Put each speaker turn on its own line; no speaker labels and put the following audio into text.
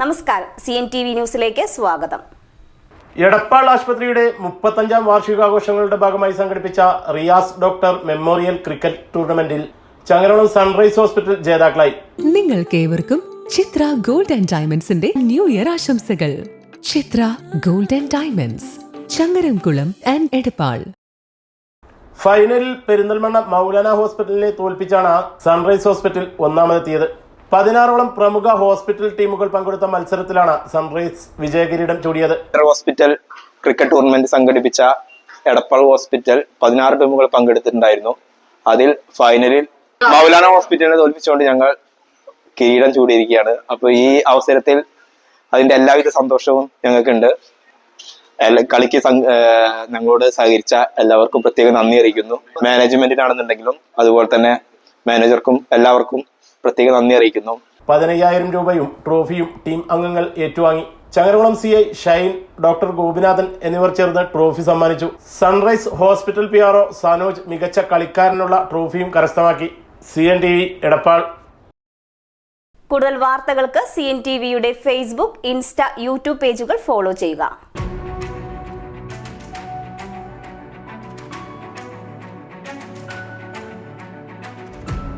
നമസ്കാരം. C N T V ന്യൂസിലേക്ക് സ്വാഗതം.
എടപ്പാൾ ആശുപത്രിയുടെ മുപ്പത്തഞ്ചാം വാർഷികാഘോഷങ്ങളുടെ ഭാഗമായി സംഘടിപ്പിച്ച റിയാസ് ഡോക്ടർ മെമ്മോറിയൽ ക്രിക്കറ്റ് ടൂർണമെന്റിൽ ചങ്ങരോളം സൺറൈസ് ഹോസ്പിറ്റൽ ജേതാക്കളായി.
നിങ്ങൾക്ക് ഏവർക്കും ചിത്ര ഗോൾഡ് ആൻഡ് ഡയമണ്ട്സിന്റെ ന്യൂ ഇയർ ആശംസകൾ. Chitra gold and diamonds Changaramkulam and Edappal.
ഫൈനലിൽ പെരിന്തൽമണ്ണ മൗലാന ഹോസ്പിറ്റലിനെ തോൽപ്പിച്ചാണ് സൺറൈസ് ഹോസ്പിറ്റൽ ഒന്നാമതെത്തിയത്. പതിനാറോളം പ്രമുഖ ഹോസ്പിറ്റൽ ടീമുകൾ പങ്കെടുത്ത മത്സരത്തിലാണ് സൺറൈസ് വിജയകിരീടം ചൂടിയത്.
ഹോസ്പിറ്റൽ ക്രിക്കറ്റ് ടൂർണമെന്റ് സംഘടിപ്പിച്ച എടപ്പാൾ ഹോസ്പിറ്റൽ പതിനാറ് ടീമുകൾ പങ്കെടുത്തിട്ടുണ്ടായിരുന്നു. അതിൽ ഫൈനലിൽ മൗലാന ഹോസ്പിറ്റലിനെ തോൽപ്പിച്ചുകൊണ്ട് ഞങ്ങൾ കിരീടം ചൂടിയിരിക്കുകയാണ്. അപ്പൊ ഈ അവസരത്തിൽ അതിന്റെ എല്ലാവിധ സന്തോഷവും ഞങ്ങൾക്കുണ്ട്. കളിക്ക് ഞങ്ങളോട് സഹകരിച്ച എല്ലാവർക്കും പ്രത്യേകം നന്ദി അറിയിക്കുന്നു. മാനേജ്മെന്റിനാണെന്നുണ്ടെങ്കിലും അതുപോലെ തന്നെ മാനേജർക്കും എല്ലാവർക്കും പ്രത്യേക നന്ദി അറിയിക്കുന്നു.
പതിനയ്യായിരം രൂപയും ട്രോഫിയും ടീം അംഗങ്ങൾ ഏറ്റുവാങ്ങി. Changaramkulam C I Shine doctor Gopinathan എന്നിവർ ചേർന്ന് ട്രോഫി സമ്മാനിച്ചു. Sunrise hospital P RO Sanoj മികച്ച കളിക്കാരനുള്ള ട്രോഫിയും കരസ്ഥമാക്കി. C N T V Edappal.
കൂടുതൽ വാർത്തകൾക്ക് സി എൻ ടി വിയുടെ ഫേസ്ബുക്ക് ഇൻസ്റ്റ യൂട്യൂബ് പേജുകൾ ഫോളോ ചെയ്യുക.